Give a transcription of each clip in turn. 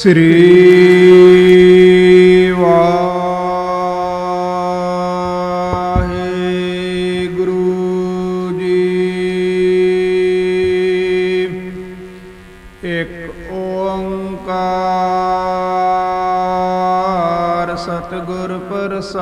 ਸ੍ਰੀ ਵਾਹਿਗੁਰੂ ਜੀ। ਇੱਕ ਓੰਕਾਰ ਸਤਿਗੁਰ ਪ੍ਰਸਾਦ।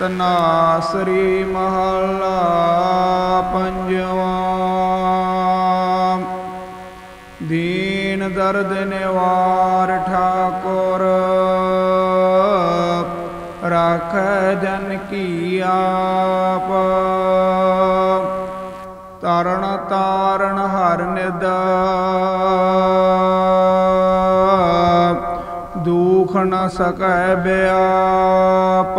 ਤਨਾਸਰੀ ਮਹੱਲਾ ਪੰਜਵਾਂ ਦੀਨ ਦਰਦ ਨਿਵਾਰ ਠਾਕੁਰ, ਰਾਖੈ ਜਨ ਕੀ ਆਪ। ਤਰਨ ਤਾਰਨ ਹਰ ਨਿਦ, ਦੁਖ ਨ ਸਕੈ ਬਿਆਪ।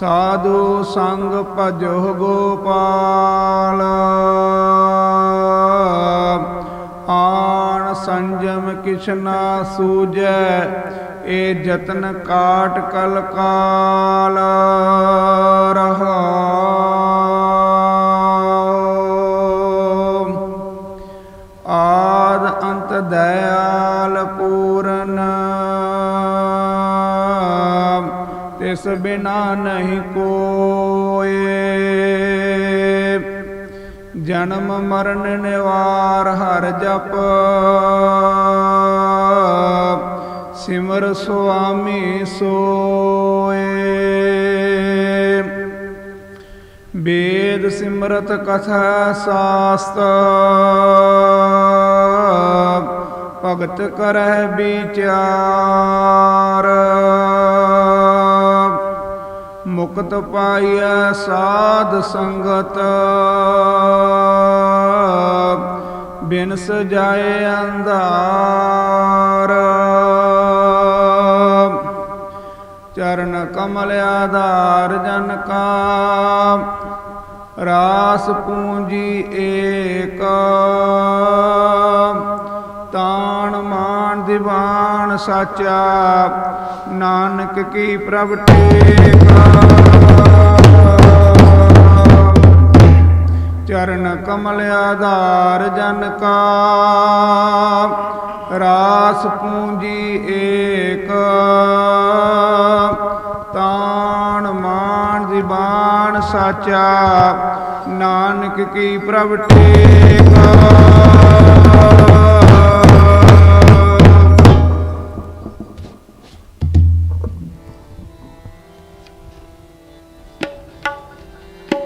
ਸਾਧੂ ਸੰਗ ਭਜੋ ਗੋਪਾਲ। ਆਣ ਸੰਜਮ ਕਿਛਨਾ ਸੂਜੈ ਏ ਜਤਨ ਕਾਟ ਕਲ ਕਾਲ। ਰਹਾਉ। ਆਦ ਅੰਤ ਦਇਆਲ ਪੂਰਨ। ਤਿਸ ਬਿਨਾ ਨਹੀਂ ਕੋਏ। ਜਨਮ, ਮਰਨ, ਨਿਵਾਰ, ਹਰ ਜਪ। ਸਿਮਰ, ਸੁਆਮੀ, ਸੋਏ। ਵੇਦ, ਸਿਮਰਤ, ਕਥਾ, ਸਾਸਤ। ਭਗਤ ਕਰਹਿ, ਵਿਚਾਰ। ਮੁਕਤ ਪਾਈਐ ਸਾਧ ਸੰਗਤ। ਬਿਨ ਸਜਾਏ ਅੰਧਾਰ। ਚਰਨ ਕਮਲ ਆਧਾਰ ਜਨ ਕਾ। ਰਾਸ ਪੂੰਜੀ ਏਕ। ਤਾਣ ਮਾਨ ਦਿਵਾਨ ਸਾਚਾ, ਨਾਨਕ ਕੀ ਪ੍ਰਭ ਟੇਕ। ਚਰਨ ਕਮਲ ਆਧਾਰ ਜਨ ਕਾ, ਰਾਸ ਪੂੰਜੀ ਏਕ। ਤਾਣ ਮਾਨ ਜ਼ਬਾਨ ਸਾਚਾ, ਨਾਨਕ ਕੀ ਪ੍ਰਭ ਟੇਕ।